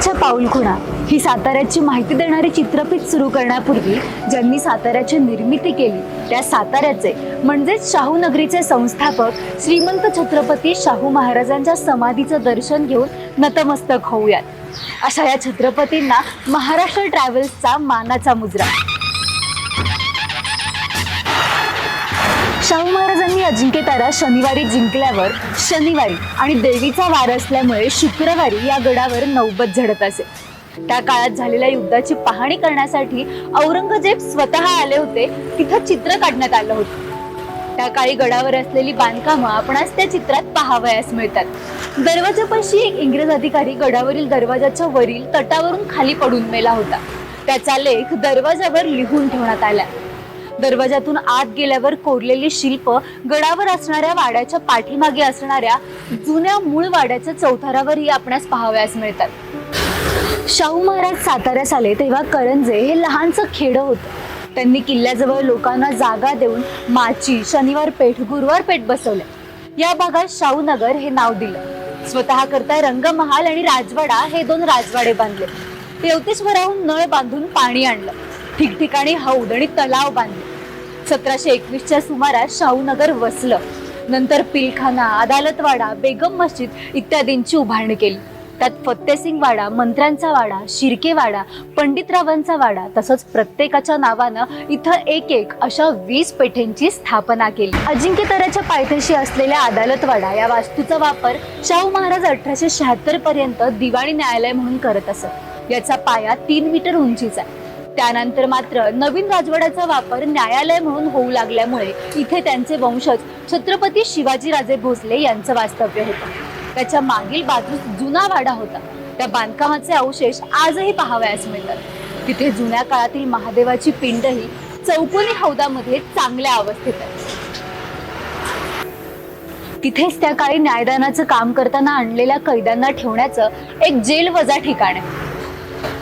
साताऱ्याच्या पाऊलखुणा ही साताऱ्याची माहिती देणारी चित्रफित सुरू करण्यापूर्वी ज्यांनी साताऱ्याची निर्मिती केली त्या साताऱ्याचे म्हणजेच शाहू नगरीचे संस्थापक श्रीमंत छत्रपती शाहू महाराजांच्या समाधीचं दर्शन घेऊन नतमस्तक होऊयात. अशा या छत्रपतींना महाराष्ट्र ट्रॅव्हल्सचा मानाचा मुजरा. अजिंक्यतारा शनिवारी जिंकल्यावर शनिवारी आणि देवीचा वार असल्यामुळे शुक्रवारी या गडावर नौबत झडत असे. त्या काळात झालेल्या युद्धाची पाहणी करण्यासाठी औरंगजेब स्वतः आले होते तिथं चित्र काढण्यात आलं होतं. त्या काळी गडावर असलेली बांधकामं आपणास त्या चित्रात पाहावयास मिळतात. दरवाजापाशी एक इंग्रज अधिकारी गडावरील दरवाजाच्या वरील तटावरून खाली पडून मेला होता. त्याचा लेख दरवाजावर लिहून ठेवण्यात आला. दरवाजातून आत गेल्यावर कोरलेली शिल्प गडावर असणाऱ्या वाड्याच्या पाठीमागे असणाऱ्या जुन्या मूळ वाड्याच्या चौथारावरही आपणास पाहावयास मिळतात. शाहू महाराज साताऱ्यास आले तेव्हा करंजे हे लहानसं खेडं होतं. त्यांनी किल्ल्याजवळ लोकांना जागा देऊन माची शनिवार पेठ गुरुवार पेठ बसवले. या भागात शाहू नगर हे नाव दिलं. स्वतः करता रंगमहाल आणि राजवाडा हे दोन राजवाडे बांधले. येवतेश्वराहून नळ बांधून पाणी आणलं. ठिकठिकाणी हौद आणि तलाव बांधले. सतराशे एकवीसच्या सुमारास शाहूनगर वसलं. नंतर पिलखाना अदालतवाडा बेगम मस्जिद इत्यादींची उभारणी केली. त्यात फत्तेसिंग वाडा मंत्र्यांचा वाडा शिर्केवाडा पंडितरावांचा वाडा तसंच प्रत्येकाच्या नावानं इथं एक एक अशा वीस पेठेंची स्थापना केली. अजिंक्यतराच्या पायथ्याशी असलेल्या अदालतवाडा या वास्तूचा वापर शाहू महाराज अठराशे शहात्तर पर्यंत दिवाणी न्यायालय म्हणून करत असत. याचा पाया तीन मीटर उंचीचा आहे. त्यानंतर मात्र नवीन राजवाड्याचा वापर न्यायालय म्हणून होऊ लागल्यामुळे इथे त्यांचे वंशज छत्रपती शिवाजीराजे भोसले यांचं वास्तव्य होतं. त्याच्या मागील बाजूस जुना वाडा होता. त्या बांधकामाचे अवशेष आजही पाहावयास मिळतात. तिथे जुन्या काळातील महादेवाची पिंडही चौकोनी हौदामध्ये चांगल्या अवस्थेत आहे तिथेच त्या काळी न्यायदानाचं काम करताना आणलेल्या कैद्यांना ठेवण्याचं एक जेल वजा ठिकाण आहे.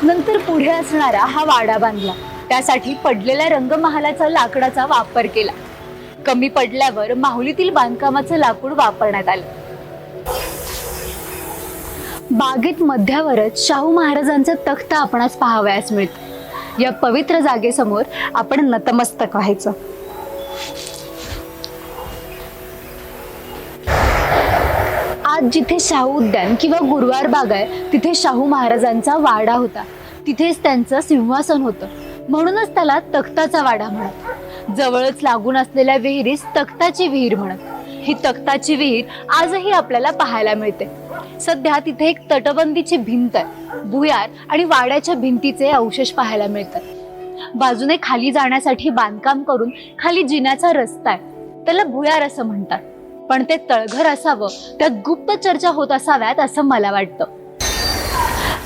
नंतर पुढे असणारा हा वाडा बांधला. त्यासाठी पडलेल्या रंगमहालाचा लाकडाचा वापर केला. कमी पडल्यावर माहुलीतील बांधकामाचं लाकूड वापरण्यात आलं. बागेत मध्यावरच शाहू महाराजांचा तख्त आपणास पाहावयास मिळतं. या पवित्र जागेसमोर आपण नतमस्तक व्हायचं. आज जिथे शाहू उद्यान किंवा गुरुवार बाग आहे तिथे शाहू महाराजांचा वाडा होता. तिथेच त्यांचं सिंहासन होतं. म्हणूनच त्याला तख्ताचा वाडा म्हणत जवळच लागून असलेल्या विहिरीस तख्ताची विहीर म्हणत ही तख्ताची विहीर आजही आपल्याला पाहायला मिळते. सध्या तिथे एक तटबंदीची भिंत आहे. भुयार आणि वाड्याच्या भिंतीचे अवशेष पाहायला मिळतात. बाजूने खाली जाण्यासाठी बांधकाम करून खाली जिन्याचा रस्ता आहे. त्याला भुयार असं म्हणतात. पण ते तळघर असावं त्यात गुप्त चर्चा होत असाव्यात असं मला वाटतं.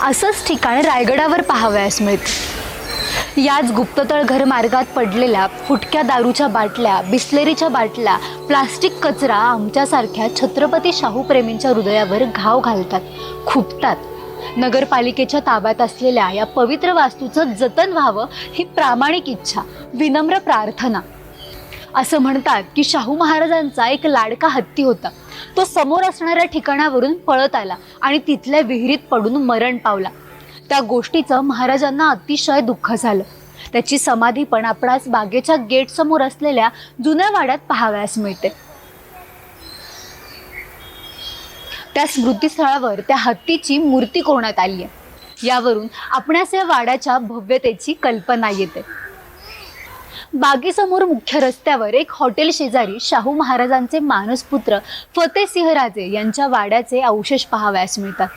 असंच ठिकाण रायगडावर पाहावयास मिळत याच गुप्ततळ घर मार्गात पडलेल्या फुटक्या दारूच्या बाटल्या बिस्लेरीच्या बाटल्या प्लास्टिक कचरा आमच्यासारख्या छत्रपती शाहू प्रेमींच्या हृदयावर घाव घालतात खुपतात. नगरपालिकेच्या ताब्यात असलेल्या या पवित्र वास्तूचं जतन व्हावं ही प्रामाणिक इच्छा विनम्र प्रार्थना. असं म्हणतात की शाहू महाराजांचा एक लाडका हत्ती होता. तो समोर असणाऱ्या ठिकाणावरून पळत आला आणि तिथल्या विहिरीत पडून मरण पावला. त्या गोष्टीचं महाराजांना अतिशय दुःख झालं. त्याची समाधी पण आपणास बागेच्या गेट समोर असलेल्या जुन्या वाड्यात पाहावयास मिळते. त्या स्मृतीस्थळावर त्या हत्तीची मूर्ती कोरण्यात आली आहे यावरून आपणास या वाड्याच्या भव्यतेची कल्पना येते. बागेसमोर मुख्य रस्त्यावर एक हॉटेल शेजारी शाहू महाराजांचे मानसपुत्र फतेसिंहराजे यांच्या वाड्याचे अवशेष पाहावयास मिळतात.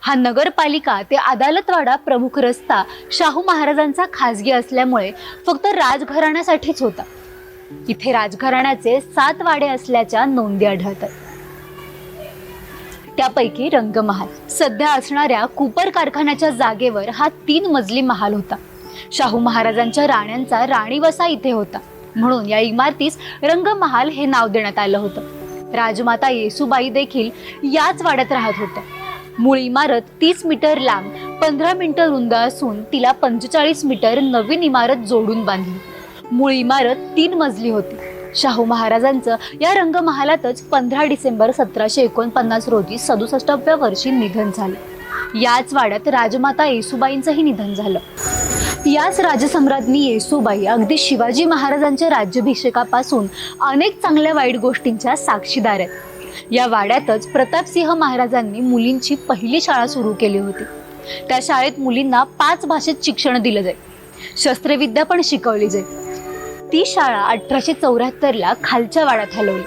हा नगरपालिका ते अदालतवाडा प्रमुख रस्ता शाहू महाराजांचा खासगी असल्यामुळे फक्त राजघराण्यासाठीच होता. इथे राजघराण्याचे सात वाडे असल्याच्या नोंदी आढळतात. त्यापैकी रंगमहाल. सध्या असणाऱ्या कुपर कारखान्याच्या जागेवर हा तीन मजली महाल होता. शाहू महाराजांच्या राण्यांचा राणीवसा इथे होता. म्हणून या इमारतीस रंगमहाल हे नाव देण्यात आलं होतं. राजमाता येसुबाई देखील याच वाड्यात राहत होत्या. मूळ इमारत तीस मीटर लांब पंधरा मीटर रुंद असून तिला पंचेचाळीस मीटर नवीन इमारत जोडून बांधली. मूळ इमारत तीन मजली होती. शाहू महाराजांचं या रंगमहालातच पंधरा डिसेंबर सतराशे एकोणपन्नास रोजी सदुसष्टाव्या वर्षी निधन झालं. याच वाड्यात राजमाता येसुबाईंचंही निधन झालं. याच राजसम्राज्ञी येसूबाई अगदी शिवाजी महाराजांच्या राज्याभिषेकापासून अनेक चांगल्या वाईट गोष्टींच्या साक्षीदार आहेत. या वाड्यातच प्रतापसिंह महाराजांनी मुलींची पहिली शाळा सुरू केली होती. त्या शाळेत मुलींना पाच भाषेत शिक्षण दिलं जाईल शस्त्रविद्या पण शिकवली जाईल ती शाळा अठराशे चौऱ्याहत्तरला खालच्या वाड्यात हलवली.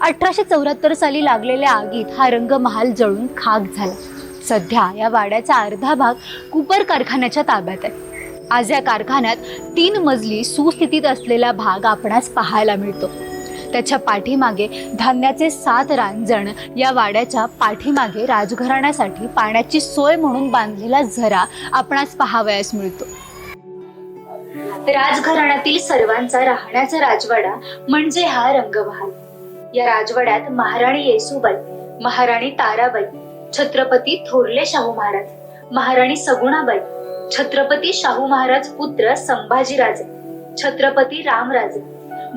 अठराशे चौऱ्याहत्तर साली लागलेल्या आगीत हा रंगमहाल जळून खाक झाला. सध्या या वाड्याचा अर्धा भाग कुपर कारखान्याच्या ताब्यात आहे. आज या कारखान्यात तीन मजली सुस्थितीत असलेला भाग आपणास पाहायला मिळतो. त्याच्या पाठीमागे धान्याचे सात रांजण या वाड्याच्या पाठीमागे राजघराण्यासाठी पाण्याची सोय म्हणून बांधलेला झरा आपणास पाहावयास मिळतो. राजघराण्यातील सर्वांचा राहण्याचा राजवाडा म्हणजे हा रंगमहाल या राजवाड्यात महाराणी येसुबाई महाराणी ताराबाई छत्रपती थोरले शाहू महाराज महाराणी सगुणाबाई छत्रपती शाहू महाराज पुत्र संभाजीराजे छत्रपती रामराजे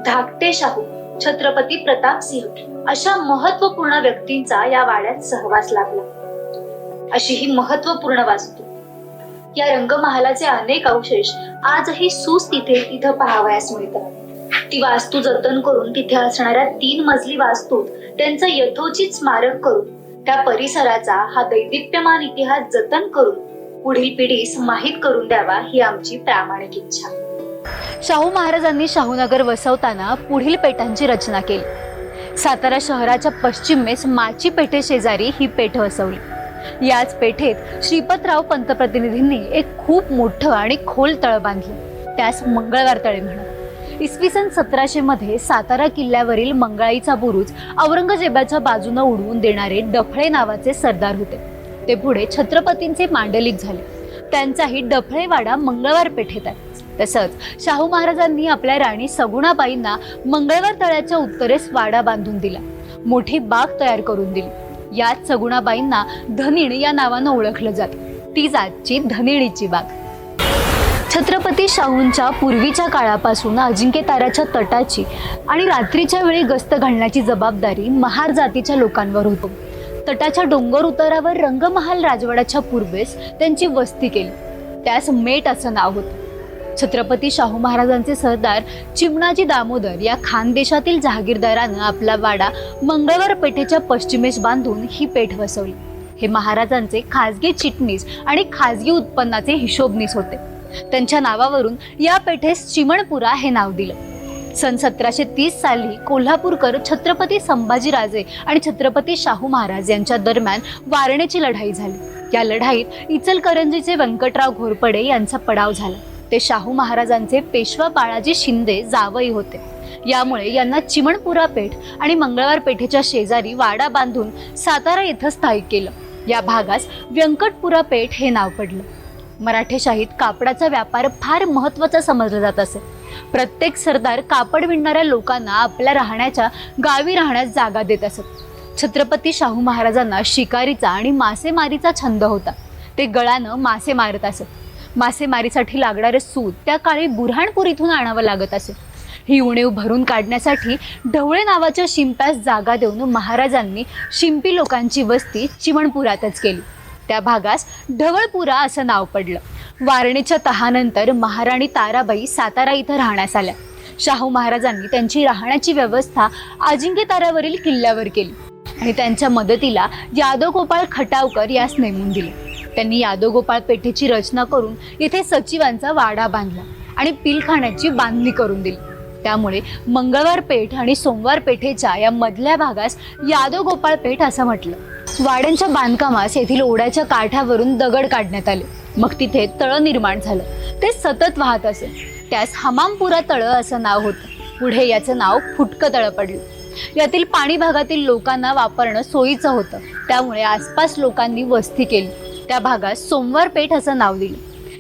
धाकटे शाहू छत्रपती प्रतापसिंह अशा महत्त्वपूर्ण व्यक्तींचा या वाड्यात सहवास लागला अशी ही महत्त्वपूर्ण वास्तू. या रंगमहालाचे अनेक अवशेष आजही सुस्थितीत इथं पाहावयास मिळतात. ती वास्तू जतन करून तिथे असणाऱ्या तीन मजली वास्तूत त्यांचं यथोचित स्मारक करून त्या परिसराचा हा दैदिप्यमान इतिहास जतन करून पुढील पिढीस माहीत करून द्यावा ही आमची प्रामाणिक इच्छा. शाहू महाराजांनी शाहूनगर वसवताना पुढील पेठांची रचना केली. सातारा शहराच्या पश्चिमेस माची पेठे शेजारी ही पेठ वसवली. याच पेठेत श्रीपतराव पंतप्रतिनिधींनी एक खूप मोठं आणि खोल तळ बांधलं. त्यास मंगळवार तळे म्हणत इसवी सन सतराशे मध्ये सातारा किल्ल्यावरील मंगळाईचा बुरुज औरंगजेबाच्या बाजूनं उडवून देणारे डफळे नावाचे सरदार होते. ते पुढे छत्रपतींचे मांडलिक झाले. त्यांचाही डफळेवाडा मंगळवार पेठेत आहे. तसंच शाहू महाराजांनी आपल्या राणी सगुणाबाईंना मंगळवार तळ्याच्या उत्तरेस वाडा बांधून दिला. मोठी बाग तयार करून दिली. यात सगुणाबाईंना धनिण या नावानं ओळखलं जात. ती आजची धनिणीची बाग. छत्रपती शाहूंच्या पूर्वीच्या काळापासून अजिंक्य ताराच्या तटाची आणि रात्रीच्या वेळी गस्त घालण्याची जबाबदारी महार जातीच्या लोकांवर होतो. तटाच्या डोंगर उतारावर रंगमहाल राजवाड्याच्या पूर्वेस त्यांची वस्ती केली. त्यास मेट असं नाव होतं. छत्रपती शाहू महाराजांचे सरदार चिमणाजी दामोदर या खानदेशातील जहागीरदारानं आपला वाडा मंगळवार पेठेच्या पश्चिमेस बांधून ही पेठ वसवली. हे महाराजांचे खाजगी चिटणीस आणि खाजगी उत्पन्नाचे हिशोबनीस होते. त्यांच्या नावावरून या पेठेस चिमणपुरा हे नाव दिलं. सन सतराशे तीस साली कोल्हापूरकर छत्रपती संभाजीराजे आणि छत्रपती शाहू महाराज यांच्या दरम्यान वारणेची लढाई झाली. या लढाईत इचलकरंजीचे व्यंकटराव घोरपडे यांचा पडाव झाला. ते शाहू महाराजांचे पेशवा बाळाजी शिंदे जावई होते. यामुळे यांना चिमणपुरा पेठ आणि मंगळवार पेठेच्या शेजारी वाडा बांधून सातारा इथं स्थायिक केलं. या भागास व्यंकटपुरा पेठ हे नाव पडलं. मराठेशाहीत कापडाचा व्यापार फार महत्त्वाचा समजला जात असे. प्रत्येक सरदार कापड विणणाऱ्या लोकांना आपल्या राहण्याच्या गावी राहण्यास जागा देत असत. छत्रपती शाहू महाराजांना शिकारीचा आणि मासेमारीचा छंद होता. ते गळानं मासे मारत असत. मासेमारीसाठी लागणारे सूत त्या काळी बुऱ्हाणपूर इथून आणावं लागत असे. ही उणीव भरून काढण्यासाठी ढवळे नावाच्या शिंप्यास जागा देऊन महाराजांनी शिंपी लोकांची वस्ती चिमणपुरातच केली. त्या भागास ढवळपुरा असं नाव पडलं. वारणेच्या तहानंतर महाराणी ताराबाई सातारा इथं राहण्यास आल्या. शाहू महाराजांनी त्यांची राहण्याची व्यवस्था अजिंक्य तारावरील किल्ल्यावर केली आणि त्यांच्या मदतीला यादव गोपाळ खटावकर यास नेमून दिले. त्यांनी यादव गोपाळ पेठेची रचना करून येथे सचिवांचा वाडा बांधला आणि पिलखाण्याची बांधणी करून दिली. त्यामुळे मंगळवार पेठ आणि सोमवार पेठेच्या या मधल्या भागास यादव गोपाळ पेठ असं म्हटलं. वाड्यांच्या बांधकामास येथील ओढ्याच्या काठावरून दगड काढण्यात आले. मग तिथे तळ निर्माण झालं. ते सतत वाहत असे. त्यास हमामपुरा तळ असं नाव होतं. पुढे याचं नाव फुटकं तळ पडलं. यातील पाणी भागातील लोकांना वापरणं सोयीचं होतं. त्यामुळे आसपास लोकांनी वस्ती केली. त्या भागात सोमवार पेठ असं नाव दिलं.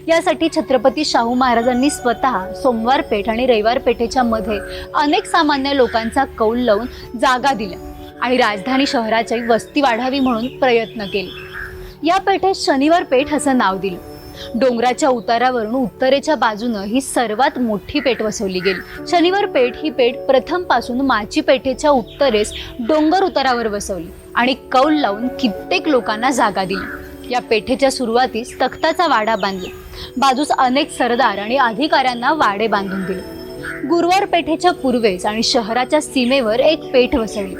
यासाठी छत्रपती शाहू महाराजांनी स्वतः सोमवार पेठ आणि रविवार पेठेच्या मध्ये अनेक सामान्य लोकांचा कौल लावून जागा दिल्या आणि राजधानी शहराची वस्ती वाढावी म्हणून प्रयत्न केले. या पेठेत शनिवार पेठ असं नाव दिलं. डोंगराच्या उतारावरून उत्तरेच्या बाजूनं ही सर्वात मोठी पेठ वसवली गेली. शनिवार पेठ ही पेठ प्रथमपासून माची पेठेच्या उत्तरेस डोंगर उतारावर वसवली आणि कौल लावून कित्येक लोकांना जागा दिली. या पेठेच्या सुरुवातीस तख्ताचा वाडा बांधला. बाजूस अनेक सरदार आणि अधिकाऱ्यांना वाडे बांधून दिले. गुरुवार पेठेच्या पूर्वेस आणि शहराच्या सीमेवर एक पेठ वसवली.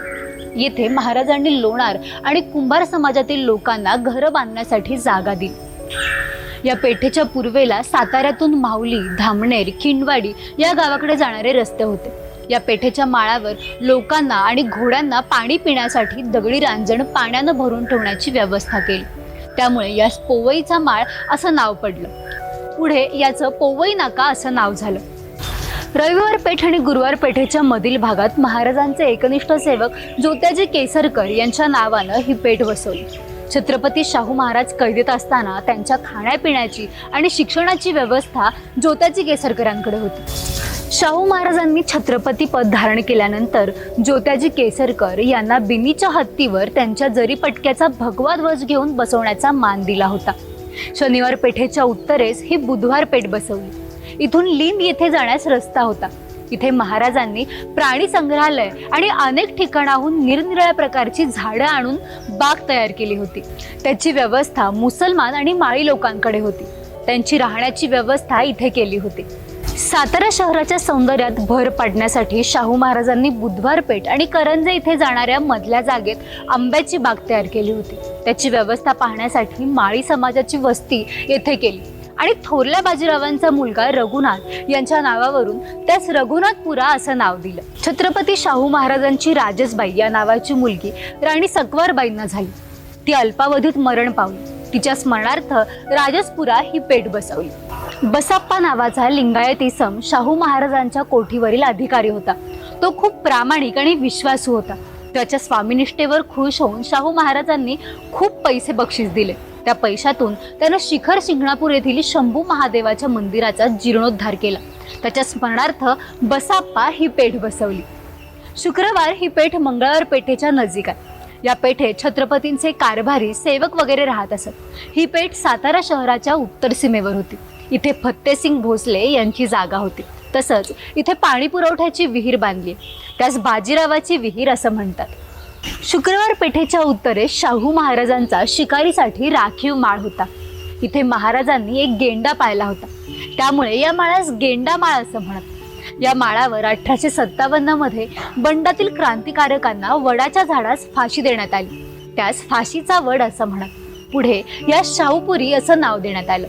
येथे महाराजांनी लोणार आणि कुंभार समाजातील लोकांना घरं बांधण्यासाठी जागा दिली. या पेठेच्या पूर्वेला साताऱ्यातून माऊली धामणेर खिंडवाडी या गावाकडे जाणारे रस्ते होते. या पेठेच्या माळावर लोकांना आणि घोड्यांना पाणी पिण्यासाठी दगडी रांजण पाण्यानं भरून ठेवण्याची व्यवस्था केली. त्यामुळे यास पोवईचा माळ असं नाव पडलं. पुढे याचं पोवई नाका असं नाव झालं. रविवार पेठ आणि गुरुवार पेठेच्या मधील भागात महाराजांचे एकनिष्ठ सेवक ज्योत्याजी केसरकर यांच्या नावानं ही पेठ बसवली छत्रपती शाहू महाराज कैदेत असताना त्यांच्या खाण्यापिण्याची आणि शिक्षणाची व्यवस्था ज्योत्याजी केसरकरांकडे होती. शाहू महाराजांनी छत्रपती पद धारण केल्यानंतर ज्योत्याजी केसरकर यांना बिनीच्या हत्तीवर त्यांच्या जरीपटक्याचा भगवा ध्वज घेऊन बसवण्याचा मान दिला होता. शनिवार पेठेच्या उत्तरेस ही बुधवार पेठ बसवली. इथून लिंब येथे जाण्यास रस्ता होता. इथे महाराजांनी प्राणी संग्रहालय आणि अनेक ठिकाणाहून निरनिराळ्या प्रकारची झाडं आणून बाग तयार केली होती. त्याची व्यवस्था मुसलमान आणि माळी लोकांकडे होती. त्यांची राहण्याची व्यवस्था इथे केली होती. सातारा शहराच्या सौंदर्यात भर पाडण्यासाठी शाहू महाराजांनी बुधवार पेठ आणि करंजे इथे जाणाऱ्या मधल्या जागेत आंब्याची बाग तयार केली होती. त्याची व्यवस्था पाहण्यासाठी माळी समाजाची वस्ती येथे केली. आणि थोरल्या बाजीरावांचा मुलगा रघुनाथ यांच्या नावावरून त्यास रघुनाथपुरा असं नाव दिलं. छत्रपती शाहू महाराजांची राजसबाई या नावाची मुलगी राणी सकवारबाईंना झाली. ती अल्पावधीत मरण पावली. तिच्या स्मरणार्थ राजसपुरा ही पेट बसवली. बसाप्पा नावाचा लिंगायत इसम शाहू महाराजांच्या कोठीवरील अधिकारी होता. तो खूप प्रामाणिक आणि विश्वासू होता. त्याच्या स्वामीनिष्ठेवर खुश होऊन शाहू महाराजांनी खूप पैसे बक्षीस दिले. त्या पैशातून त्यानं शिखर शिंगणापूर येथील शंभू महादेवाच्या मंदिराचा जीर्णोद्धार केला. त्याच्या स्मरणार्थ बसाप्पा ही पेठ बसवली. शुक्रवार ही पेठ मंगळवार पेठेच्या नजीक आहे. या पेठेत छत्रपतींचे कारभारी सेवक वगैरे राहत असत. ही पेठ सातारा शहराच्या उत्तर सीमेवर होती. इथे फत्तेसिंग भोसले यांची जागा होती. तसंच इथे पाणी पुरवठ्याची विहीर बांधली. त्यास बाजीरावाची विहीर असं म्हणतात. शुक्रवार पेठेच्या उत्तरेस शाहू महाराजांचा शिकारीसाठी राखीव माळ होता. इथे महाराजांनी एक गेंडा पाळला होता. त्यामुळे या माळास गेंडा माळ असं म्हणत या माळावर अठराशे सत्तावन्नमध्ये बंडातील क्रांतिकारकांना वडाच्या झाडास फाशी देण्यात आली. त्यास फाशीचा वड असं म्हणत पुढे या शाहूपुरी असं नाव देण्यात आलं.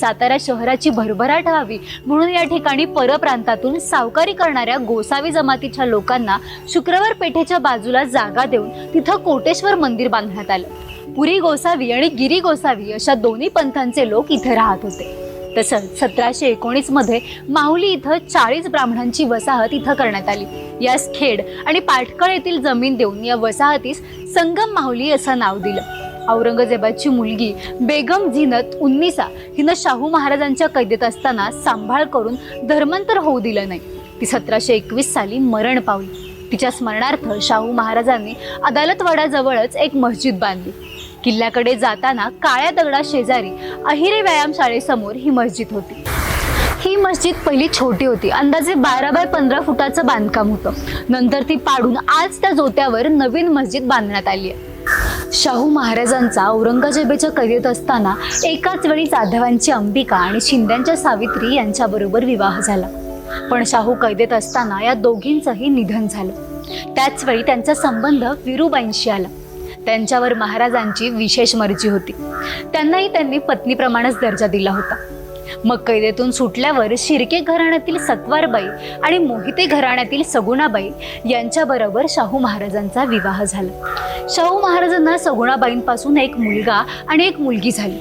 सातारा शहराची भरभराट व्हावी म्हणून या ठिकाणी परप्रांतातून सावकारी करणाऱ्या गोसावी जमातीच्या लोकांना शुक्रवार पेठेच्या बाजूला जागा देऊन तिथं कोटेश्वर मंदिर बांधण्यात आलं. पुरी गोसावी आणि गिरी गोसावी अशा दोन्ही पंथांचे लोक इथे राहत होते. तसंच सतराशे एकोणीसमध्ये माहुली इथं चाळीस ब्राह्मणांची वसाहत इथं करण्यात आली. यास खेड आणि पाटकळ येथील जमीन देऊन या वसाहतीस संगम माहुली असं नाव दिलं. औरंगजेबाची मुलगी बेगम झिनत उन्निसा हिनं शाहू महाराजांच्या कैदेत असताना सांभाळ करून धर्मांतर होऊ दिलं नाही. ती सतराशे एकवीस साली मरण पावली. तिच्या स्मरणार्थ शाहू महाराजांनी अदालतवाड्याजवळच एक मस्जिद बांधली. किल्ल्याकडे जाताना काळ्या दगडा शेजारी अहिरे व्यायामशाळेसमोर ही मस्जिद होती. ही मस्जिद पहिली छोटी होती. अंदाजे बारा बाय पंधरा फुटाचं बांधकाम होतं. नंतर ती पाडून आज त्या जोत्यावर नवीन मस्जिद बांधण्यात आली आहे. शाहू महाराजांचा औरंगजेबाच्या कैदेत असताना एकाच वेळी जाधवांची अंबिका आणि शिंद्यांच्या सावित्री यांच्याबरोबर विवाह झाला. पण शाहू कैदेत असताना या दोघींचंही निधन झालं. त्याच वेळी त्यांचा संबंध विरुबाईंशी आला. त्यांच्यावर महाराजांची विशेष मर्जी होती. त्यांनाही त्यांनी पत्नीप्रमाणेच दर्जा दिला होता. मग कैदेतून सुटल्यावर शिर्के घराण्यातील सत्वारबाई आणि मोहिते घराण्यातील सगुणाबाई यांच्याबरोबर शाहू महाराजांचा विवाह झाला. शाहू महाराजांना सगुणाबाईंपासून एक मुलगा आणि एक मुलगी झाली.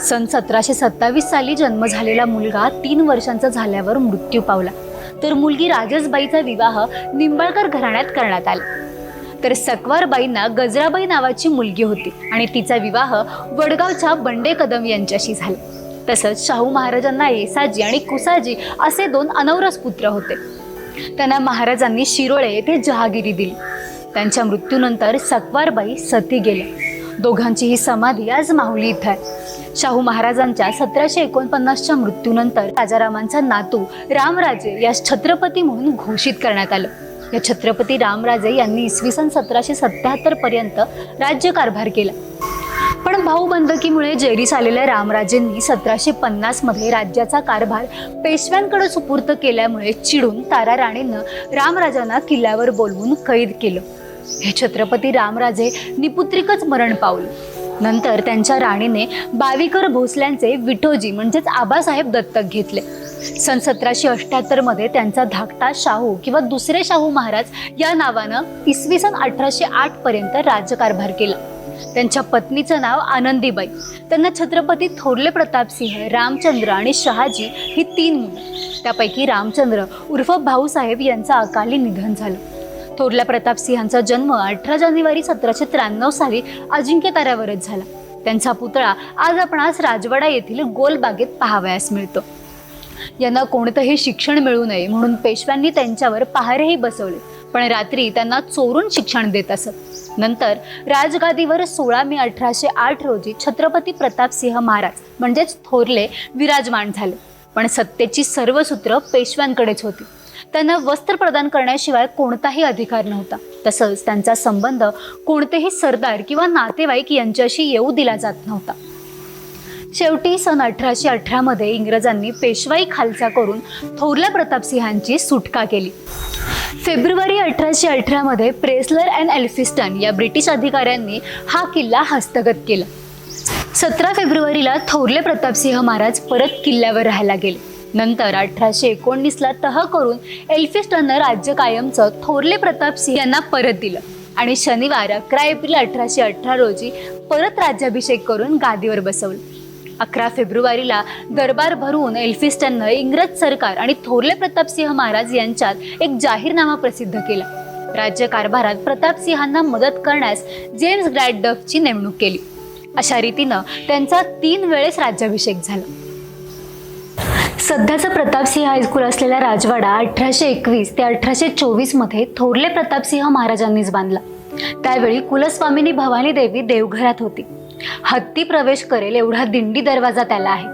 सन सतराशे सत्तावीस साली जन्म झालेला मुलगा तीन वर्षांचा झाल्यावर मृत्यू पावला. तर मुलगी राजसबाईचा विवाह निंबाळकर घराण्यात करण्यात आला. तर सकवारबाईंना गजराबाई नावाची मुलगी होती आणि तिचा विवाह वडगावच्या बंडे कदम यांच्याशी झाला. तसंच शाहू महाराजांना येसाजी आणि कुसाजी असे दोन अनौरस पुत्र होते. त्यांना महाराजांनी शिरोळे येथे जहागिरी दिली. त्यांच्या मृत्यूनंतर सकवारबाई सती गेल्या. दोघांची ही समाधी आज माहुली इथं आहे. शाहू महाराजांच्या सतराशे एकोणपन्नासच्या मृत्यूनंतर राजारामांचा नातू रामराजे यास छत्रपती म्हणून घोषित करण्यात आलं. या छत्रपती रामराजे यांनी इसवी सन सतराशे सत्याहत्तर पर्यंत राज्यकारभार केला. पण भाऊबंदकीमुळे जैरीस आलेल्या रामराजेंनी सतराशे पन्नासमध्ये राज्याचा कारभार पेशव्यांकडे सुपूर्त केल्यामुळे चिडून तारा राणेनं रामराजांना किल्ल्यावर बोलवून कैद केलं. हे छत्रपती रामराजे निपुत्रिकच मरण पावले. नंतर त्यांच्या राणीने बावीकर भोसल्यांचे विठोजी म्हणजेच आबासाहेब दत्तक घेतले. सन सतराशे अठ्याहत्तरमध्ये त्यांचा धाकटा शाहू किंवा दुसरे शाहू महाराज या नावानं इसवी सन अठराशे आठ पर्यंत राज्यकारभार केला. त्यांच्या पत्नीचं नाव आनंदीबाई. त्यांना छत्रपती थोरले प्रतापसिंह रामचंद्र आणि शहाजी ही तीन मुलं. त्यापैकी रामचंद्र उर्फ भाऊसाहेब यांचं अकाली निधन झालं. थोरल्या प्रतापसिंहांचा जन्म अठरा जानेवारी सतराशे त्र्याण्णव साली अजिंक्य ताऱ्यावरच झाला. त्यांचा पुतळा आज आपण आज राजवाडा येथील गोलबागेत पाहावयास मिळतो. यांना कोणतंही शिक्षण मिळू नये म्हणून पेशव्यांनी त्यांच्यावर पहारेही बसवले. पण रात्री त्यांना चोरून शिक्षण देत असत. नंतर राजगादीवर सोळा मे अठराशे आठ रोजी छत्रपती प्रतापसिंह महाराज म्हणजेच थोरले विराजमान झाले. पण सत्तेची सर्व सूत्र पेशव्यांकडेच होती. त्यांना वस्त्र प्रदान करण्याशिवाय कोणताही अधिकार नव्हता. तसंच त्यांचा संबंध कोणतेही सरदार किंवा नातेवाईक यांच्याशी येऊ दिला जात नव्हता. शेवटी सन अठराशे अठरामध्ये इंग्रजांनी पेशवाई खालसा करून थोरल्या प्रतापसिंहांची सुटका केली. फेब्रुवारी अठराशे अठरामध्ये प्रेसलर अँड एल्फिस्टन या ब्रिटिश अधिकाऱ्यांनी हा किल्ला हस्तगत केला. सतरा फेब्रुवारीला थोरले प्रतापसिंह महाराज परत किल्ल्यावर राहायला गेले. नंतर अठराशे एकोणीसला तह करून एल्फिस्टननं राज्य कायमचं थोरले प्रतापसिंह यांना परत दिलं आणि शनिवार अकरा एप्रिल अठराशे अठरा रोजी परत राज्याभिषेक करून गादीवर बसवलं. अकरा फेब्रुवारीला दरबार भरून एल्फिस्टननं इंग्रज सरकार आणि थोरले प्रतापसिंह महाराज यांच्यात एक जाहीरनामा प्रसिद्ध केला. राज्य कारभारात प्रतापसिंहांना मदत करण्यास जेम्स ग्रॅडडफची नेमणूक केली. अशा रीतीनं त्यांचा तीन वेळेस राज्याभिषेक झाला. सध्याचं प्रतापसिंह हायस्कूल असलेला राजवाडा अठराशे एकवीस ते अठराशे चोवीसमध्ये थोरले प्रतापसिंह महाराजांनीच बांधला. त्यावेळी कुलस्वामिनी भवानी देवी देवघरात होती. हत्ती प्रवेश करेल एवढा दिंडी दरवाजा त्याला आहे.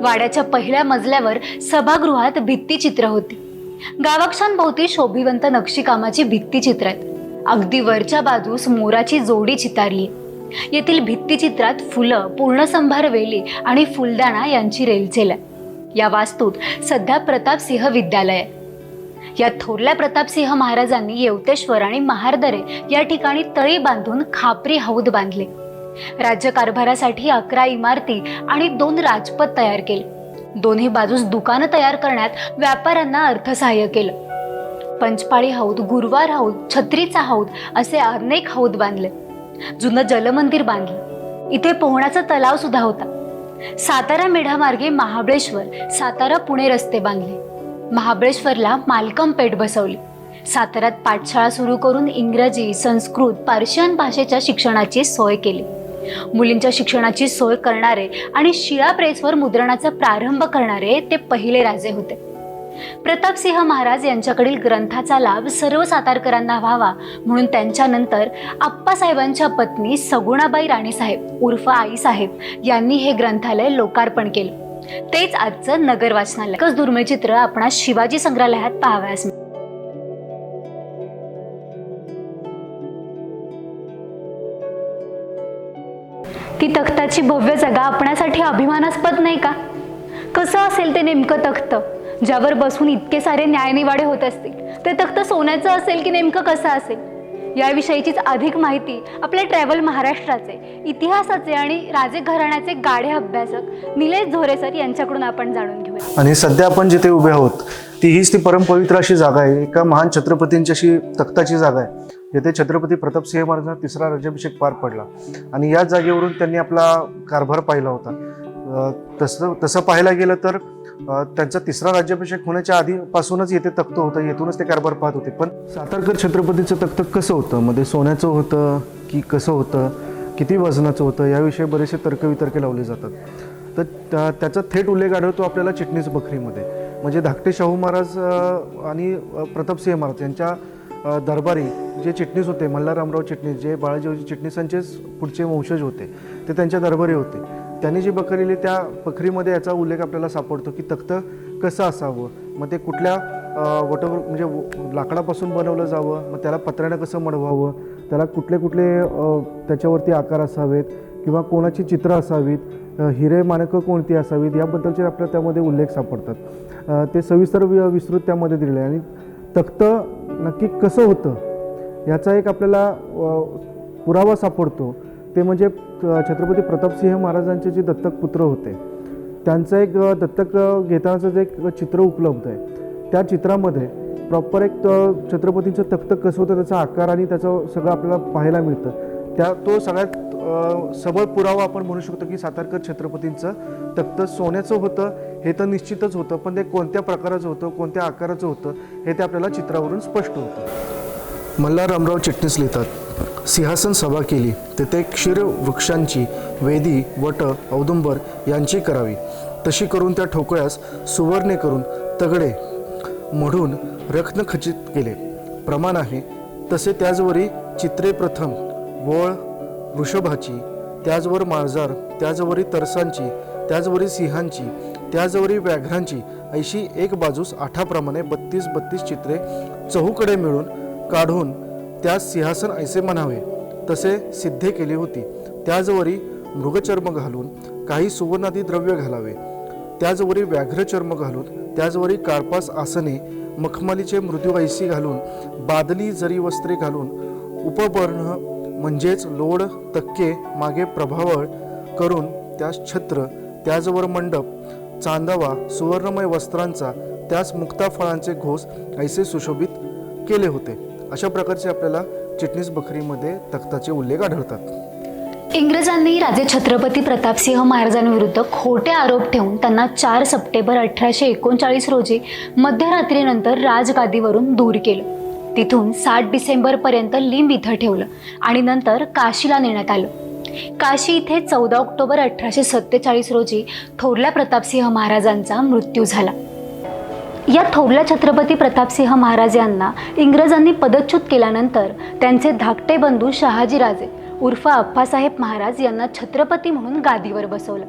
वाड्याच्या पहिल्या मजल्यावर सभागृहात भित्तीचित्र होती. गावाक्षांभोवती शोभिवंत नक्षीकामाची भित्तीचित्र आहेत. अगदी वरच्या बाजूस मोराची जोडी चितारली. येथील भित्तीचित्रात फुलं पूर्णसंभार वेली आणि फुलदाणा यांची रेलचेल आहे या वास्तूत सध्या प्रतापसिंह विद्यालय या थोरल्या प्रतापसिंह महाराजांनी येवतेश्वर आणि महारदरे या ठिकाणी तळी बांधून खापरी हौद बांधले. राज्यकारभारासाठी अकरा इमारती आणि दोन राजपथ तयार केले. दोन्ही बाजूस दुकानं तयार करण्यात व्यापाऱ्यांना अर्थसहाय्य केलं. पंचपाळी हौद गुरुवार हौद छत्रीचा हौद असे अनेक हौद बांधले. जुनं जलमंदिर बांधलं. इथे पोहण्याचा तलाव सुद्धा होता. सातारा मेढामार्गे महाबळेश्वर सातारा पुणे रस्ते बांधले. महाबळेश्वरला मालकम पेठ बसवली. साताऱ्यात पाठशाळा सुरू करून इंग्रजी संस्कृत पार्शियन भाषेच्या शिक्षणाची सोय केली. मुलींच्या शिक्षणाची सोय करणारे आणि शिळा प्रेसवर मुद्रणाचा प्रारंभ करणारे ते पहिले राजे होते. प्रतापसिंह महाराज यांच्याकडील ग्रंथाचा लाभ सर्व सातारकरांना व्हावा म्हणून त्यांच्यानंतर आप्पासाहेबांच्या पत्नी सगुणाबाई राणीसाहेब उर्फ आईसाहेब यांनी हे ग्रंथालय लोकार्पण केलं. तेच आजचं नगर वाचनालय दुर्मिळ चित्र आपणास शिवाजी संग्रहालयात पाहावयास ती तख्ताची भव्य जागा आपणासाठी अभिमानास्पद नाही का? कसं असेल ते नेमकं तख्त? ज्यावर बसून इतके सारे न्यायनिवाडे होत असतील ते तख्त सोन्याचं असेल की नेमकं कसं असेल? याविषयीचीच अधिक माहिती आपल्या ट्रॅव्हल महाराष्ट्राचे इतिहासाचे आणि राजे घराण्याचे गाढे अभ्यासक निलेश झोरे सर यांच्याकडून आपण जाणून घेऊया. आणि सध्या आपण जिथे उभे आहोत ती हीच ती परमपवित्र अशी जागा आहे. एका महान छत्रपतींची अशी तख्ताची जागा आहे. येथे छत्रपती प्रतापसिंह महाराजांचा तिसरा राज्याभिषेक पार पडला. आणि या जागेवरून त्यांनी आपला कारभार पाहिला होता. तसं तसं पाहायला गेलं तर त्यांचा तिसरा राज्याभिषेक होण्याच्या आधीपासूनच येथे तख्त होतं. येथूनच ते कारभार पाहत होते. पण सातारकर छत्रपतीचं तख्त कसं होतं? मध्ये सोन्याचं होतं की कसं होतं? किती वजनाचं होतं? याविषयी बरेचसे तर्कवितर्के लावले जातात. तर त्या- त्याचा थेट उल्लेख आढळतो आपल्याला चिटणीस बखरीमध्ये. म्हणजे धाकटे शाहू महाराज आणि प्रतापसिंह महाराज यांच्या दरबारी जे चिटणीस होते मल्हाररामराव चिटणीस जे बाळाजी चिटणीसांचेच पुढचे वंशज होते ते त्यांच्या दरबारी होते. त्यांनी जी बकरी लिहिली त्या बखरीमध्ये याचा उल्लेख आपल्याला सापडतो की तख्त कसं असावं? मग ते कुठल्या वट म्हणजे व- लाकडापासून बनवलं जावं? मग त्याला पत्र्यानं कसं मडवावं? त्याला कुठले कुठले त्याच्यावरती आकार असावेत? किंवा कोणाची चित्रं असावीत? हिरे मानकं कोणती असावीत? याबद्दलचे आपल्याला त्यामध्ये उल्लेख सापडतात. ते सविस्तर वि- विस्तृत त्यामध्ये दिलेले आहे. आणि तख्त नक्की कसं होतं? याचा एक आपल्याला पुरावा सापडतो. ते म्हणजे छत्रपती प्रतापसिंह महाराजांचे जे दत्तक पुत्र होते त्यांचं एक दत्तक घेतानाचं जे एक चित्र उपलब्ध आहे. त्या चित्रामध्ये प्रॉपर एक छत्रपतींचं तख्त कसं होतं त्याचा आकार आणि त्याचं सगळं आपल्याला पाहायला मिळतं. त्या तो सगळ्यात सबळ पुरावा आपण म्हणू शकतो की सातारकर छत्रपतींचं तख्त सोन्याचं होतं हे तर निश्चितच होतं पण ते कोणत्या प्रकाराचं होतं कोणत्या आकाराचं होतं हे ते आपल्याला चित्रावरून स्पष्ट होतं. मल्हार रामराव चिटणीस लिहितात सिंहासन सभा केली तेथे क्षीर वृक्षांची वेदी वट औदुंबर यांची करावी. तशी करून त्या ठोकळ्यास सुवर्णे करून तगडे म्हणून रत्न खचित केले. प्रमाण आहे तसे त्याचवरी चित्रे प्रथम वळ वृषभाची त्याचवर माळजार त्याचवरी तरसांची त्याचवरी सिंहांची त्याचवरी व्याघ्रांची अशी एक बाजूस आठाप्रमाणे बत्तीस बत्तीस चित्रे चहूकडे मिळून काढून त्यास सिंहासन ऐसे म्हणावे तसे सिद्धे केली होती. त्याचवरी मृगचर्म घालून काही सुवर्णादी द्रव्य घालावे. त्याचवरी व्याघ्रचर्म घालून त्याचवरी कारपास आसने मखमलीचे मृदुवैसी घालून बादली जरी वस्त्रे घालून उपबर्ण म्हणजेच लोड तक्के मागे प्रभावळ करून त्यास छत्र त्याचवर मंडप चांदावा सुवर्णमय वस्त्रांचा त्यास मुक्ताफळांचे घोस ऐसे सुशोभित केले होते. अशा प्रकारचे आपल्याला चिटणीस बखरीमध्ये तख्ताचे उल्लेख आढळतात. इंग्रजांनी राजे छत्रपती प्रतापसिंह महाराजांविरुद्ध खोटे आरोप ठेवून त्यांना चार सप्टेंबर अठराशे एकोणचाळीस रोजी मध्यरात्रीनंतर राजगादीवरून दूर केलं. तिथून सात डिसेंबर पर्यंत लिंब इथं ठेवलं आणि नंतर काशीला नेण्यात आलं. काशी इथे चौदा ऑक्टोबर अठराशे सत्तेचाळीस रोजी थोरल्या प्रतापसिंह महाराजांचा मृत्यू झाला. या थोरल्या छत्रपती प्रतापसिंह महाराज यांना इंग्रजांनी पदच्युत केल्यानंतर त्यांचे धाकटे बंधू शहाजीराजे उर्फ अप्पासाहेब महाराज यांना छत्रपती म्हणून गादीवर बसवलं.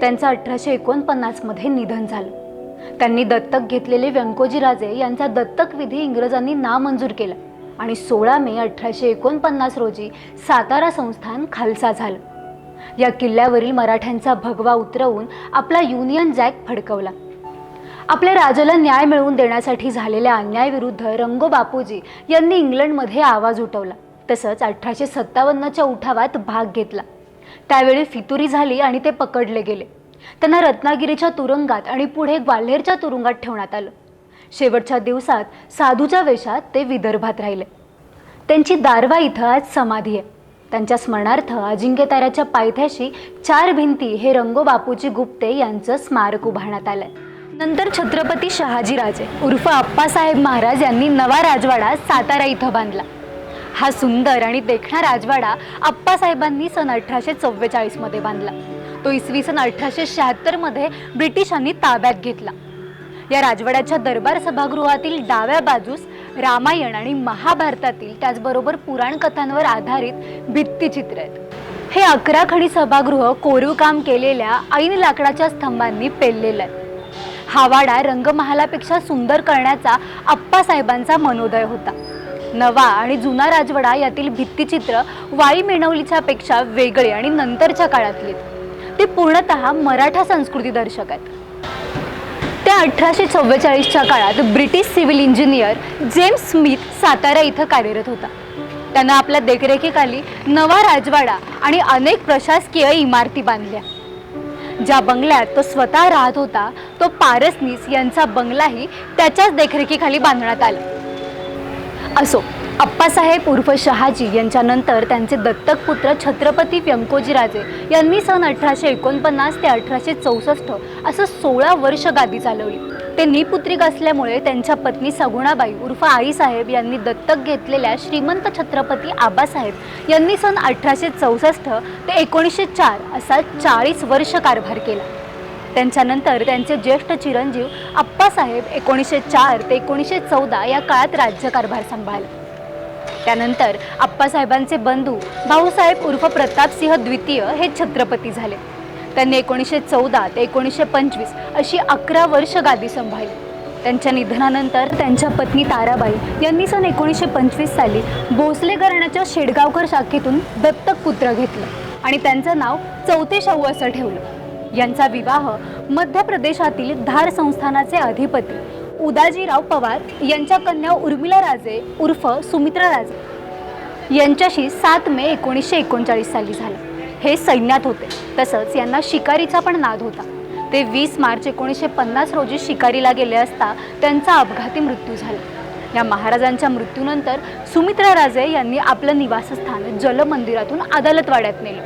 त्यांचं अठराशे एकोणपन्नासमध्ये निधन झालं. त्यांनी दत्तक घेतलेले व्यंकोजीराजे यांचा दत्तक विधी इंग्रजांनी नामंजूर केला आणि सोळा मे अठराशे एकोणपन्नास रोजी सातारा संस्थान खालसा झालं. या किल्ल्यावरील मराठ्यांचा भगवा उतरवून आपला युनियन जॅक फडकवला. आपल्या राजाला न्याय मिळवून देण्यासाठी झालेल्या अन्यायाविरुद्ध रंगो बापूजी यांनी इंग्लंडमध्ये आवाज उठवला. तसंच अठराशे सत्तावन्नच्या उठावात भाग घेतला. त्यावेळी फितुरी झाली आणि ते पकडले गेले. त्यांना रत्नागिरीच्या तुरुंगात आणि पुढे ग्वाल्हेरच्या तुरुंगात ठेवण्यात आलं. शेवटच्या दिवसात साधूच्या वेशात ते विदर्भात राहिले. त्यांची दारवा इथं आज समाधी आहे. त्यांच्या स्मरणार्थ अजिंक्यताऱ्याच्या पायथ्याशी चार भिंती हे रंगो बापूजी गुप्ते यांचं स्मारक उभारण्यात आलंय. नंतर छत्रपती शहाजीराजे उर्फ अप्पासाहेब महाराज यांनी नवा राजवाडा सातारा इथं बांधला. हा सुंदर आणि देखणा राजवाडा अप्पासाहेबांनी सन अठराशे चव्वेचाळीसमध्ये बांधला. तो इसवी सन अठराशे शहात्तरमध्ये ब्रिटिशांनी ताब्यात घेतला. या राजवाड्याच्या दरबार सभागृहातील डाव्या बाजूस रामायण आणि महाभारतातील त्याचबरोबर पुराण कथांवर आधारित भित्तिचित्र आहेत. हे अकरा खडी सभागृह कोरीव काम केलेल्या ऐन लाकडाच्या स्तंभांनी पेललेलं आहे हा वाडा रंगमहालापेक्षा सुंदर करण्याचा आप्पासाहेबांचा मनोदय होता. नवा आणि जुना राजवाडा यातील भित्तिचित्र वाई मेणवलीच्या पेक्षा वेगळे आणि नंतरच्या काळातले ते पूर्णतः मराठा संस्कृती दर्शक आहेत. त्या अठराशे चव्वेचाळीसच्या काळात British civil engineer James Smith Satara इथं कार्यरत होता. त्यांना आपल्या देखरेखीखाली नवा राजवाडा आणि अनेक प्रशासकीय इमारती बांधल्या. ज्या बंगल्यात तो स्वतः राहत होता तो पारसनीस यांचा बंगलाही त्याच्याच देखरेखीखाली बांधण्यात आला. असो अप्पासाहेब उर्फ शहाजी यांच्यानंतर त्यांचे दत्तक पुत्र छत्रपती व्यंकोजीराजे यांनी सन अठराशे एकोणपन्नास ते अठराशे चौसष्ट असं सोळा वर्ष गादी चालवली. ते निपुत्रिक असल्यामुळे त्यांच्या पत्नी सगुणाबाई उर्फ आईसाहेब यांनी दत्तक घेतलेल्या श्रीमंत छत्रपती आबासाहेब यांनी सन अठराशे चौसष्ट ते एकोणीसशे चार असा चाळीस वर्ष कारभार केला. त्यांच्यानंतर त्यांचे ज्येष्ठ चिरंजीव अप्पासाहेब एकोणीसशे चार ते एकोणीसशे चौदा या काळात राज्यकारभार सांभाळला. त्यानंतर अप्पासाहेबांचे बंधू भाऊसाहेब उर्फ प्रतापसिंह द्वितीय हे छत्रपती झाले. त्यांनी एकोणीसशे चौदा ते एकोणीसशे पंचवीस अशी अकरा वर्ष गादी सांभाळली. त्यांच्या निधनानंतर त्यांच्या पत्नी ताराबाई यांनी सन एकोणीसशे पंचवीस साली भोसले घराण्याच्या शेडगावकर शाखेतून दत्तक पुत्र घेतलं आणि त्यांचं नाव चौथे शाहू असं ठेवलं. यांचा विवाह मध्य प्रदेशातील धार संस्थानाचे अधिपती उदाजीराव पवार यांच्या कन्या उर्मिला राजे उर्फ सुमित्रा राजे यांच्याशी सात मे एकोणीसशे एकोणचाळीस साली झाला. हे सैन्यात होते. तसंच यांना शिकारीचा पण नाद होता. ते वीस मार्च एकोणीसशे पन्नास रोजी शिकारीला गेले असता त्यांचा अपघाती मृत्यू झाला. या महाराजांच्या मृत्यूनंतर सुमित्रा राजे यांनी आपलं निवासस्थान जलमंदिरातून अदालतवाड्यात नेलं.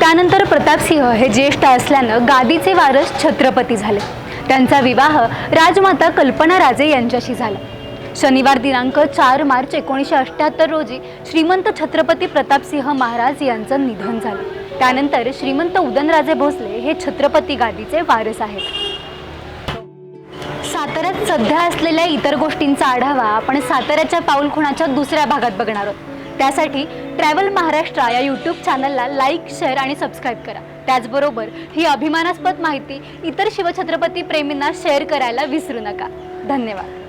त्यानंतर प्रतापसिंह हे ज्येष्ठ असल्यानं गादीचे वारस छत्रपती झाले. त्यांचा विवाह राजमाता कल्पना राजे यांच्याशी झाला. शनिवार दिनांक चार मार्च एकोणीसशे अठ्ठ्याहत्तर रोजी श्रीमंत छत्रपती प्रतापसिंह महाराज यांचं निधन झालं. त्यानंतर श्रीमंत उदनराजे भोसले हे छत्रपती गादीचे वारस आहेत. साताऱ्यात सध्या असलेल्या इतर गोष्टींचा आढावा आपण साताऱ्याच्या पाऊलखुणाच्या दुसऱ्या भागात बघणार आहोत. त्यासाठी ट्रॅव्हल महाराष्ट्र या यूट्यूब चॅनलला लाईक शेअर आणि सबस्क्राईब करा. त्याचबरोबर ही अभिमानास्पद माहिती इतर शिवछत्रपती प्रेमींना शेअर करायला विसरू नका. धन्यवाद.